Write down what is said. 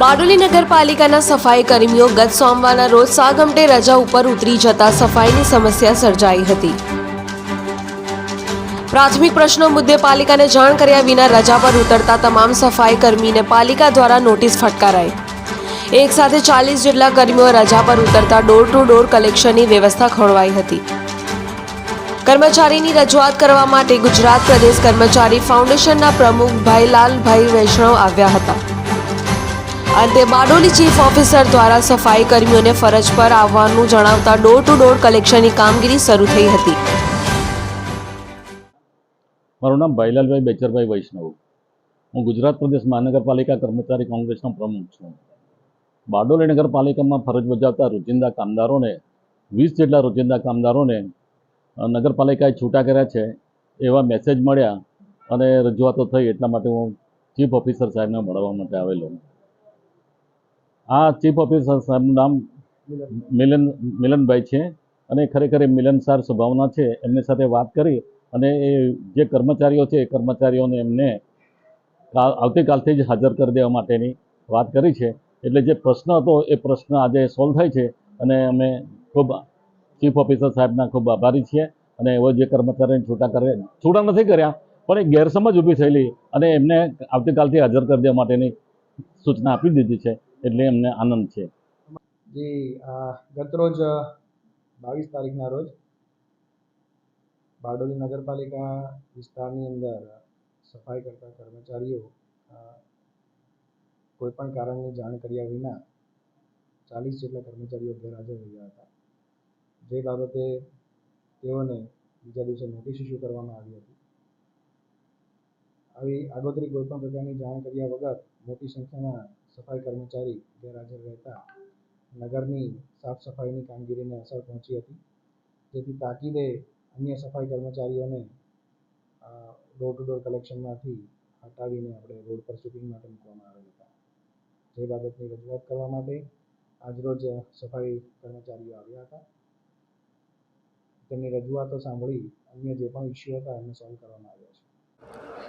બારડોલી નગરપાલિકાના સફાઈ કર્મીઓ ગત સોમવારના રોજ સાગમટે રજા ઉપર ઉતરી જતા સફાઈની સમસ્યા સર્જાઈ હતી. પ્રાથમિક પ્રશ્નો મુદ્દે પાલિકાને જાણ કર્યા વિના રજા પર ઉતરતા તમામ સફાઈ કર્મીને પાલિકા દ્વારા નોટિસ ફટકારાઈ. એક સાથે ચાલીસ જેટલા કર્મીઓ રજા પર ઉતરતા ડોર ટુ ડોર કલેક્શનની વ્યવસ્થા ખોળવાઈ હતી. કર્મચારીની રજૂઆત કરવા માટે ગુજરાત પ્રદેશ કર્મચારી ફાઉન્ડેશનના પ્રમુખ ભાઈલાલભાઈ વૈષ્ણવ આવ્યા હતા. અંતે બારડોલી ચીફ ઓફિસર દ્વારા સફાઈ કર્મીઓને ફરજ પર આવવાનું જણાવતા ડોર ટુ ડોર કલેક્શનની કામગીરી શરૂ થઈ હતી. મારું નામ ભાઈલાલભાઈ બેચરભાઈ વૈષ્ણવ. હું ગુજરાત પ્રદેશ મહાનગરપાલિકા કર્મચારી કોંગ્રેસનો પ્રમુખ છું. બારડોલી નગરપાલિકામાં ફરજ બજાવતા રોજિંદા કામદારોને, વીસ જેટલા રોજિંદા કામદારોને નગરપાલિકાએ છૂટા કર્યા છે એવા મેસેજ મળ્યા અને રજૂઆતો થઈ એટલા માટે હું ચીફ ઓફિસર સાહેબને મળવા માટે આવેલો. આ ચીફ ઓફિસર સાહેબનું નામ મિલન, મિલનભાઈ છે અને ખરેખર એ મિલનસાર સ્વભાવના છે. એમની સાથે વાત કરી અને એ જે કર્મચારીઓ છે, એ કર્મચારીઓને એમને આવતીકાલથી જ હાજર કરી દેવા માટેની વાત કરી છે. એટલે જે પ્રશ્ન હતો, એ પ્રશ્ન આજે સોલ્વ થાય છે અને અમે ખૂબ ચીફ ઓફિસર સાહેબના ખૂબ આભારી છીએ અને એવો જે કર્મચારીને છૂટા કરે છૂટા નથી કર્યા, પણ એ ગેરસમજ ઊભી થયેલી અને એમને આવતીકાલથી હાજર કરી દેવા માટેની સૂચના આપી દીધી છે. એટલે એમને આનંદ છે. જી ગતરોજ બાવીસ તારીખના રોજ બારડોલી નગરપાલિકા વિસ્તારની અંદર સફાઈ કરતા કર્મચારીઓ કોઈ પણ કારણની જાણ કર્યા વિના ચાલીસ જેટલા કર્મચારીઓ ગેરહાજર રહ્યા હતા. જે બાબતે તેઓને બીજા દિવસે નોટિસ ઇસ્યુ કરવામાં આવી હતી. આવી આગોતરી કોઈ પણ પ્રકારની જાણ કર્યા વગર મોટી સંખ્યામાં સફાઈ કર્મચારી ગેરહાજર રહેતા નગરની સાફ સફાઈની કામગીરીને અસર પહોંચી હતી, જેથી તાકીદે અન્ય સફાઈ કર્મચારીઓને ડોર ટુ ડોર કલેક્શનમાંથી હટાવીને આપણે રોડ પર શૂટિંગ માટે મૂકવામાં આવેલ હતા. જે બાબતની રજૂઆત કરવા માટે આજરોજ સફાઈ કર્મચારીઓ આવ્યા હતા. તેમની રજૂઆતો સાંભળી અન્ય જે પણ ઇસ્યુ હતા એમને સોલ્વ કરવામાં આવ્યા.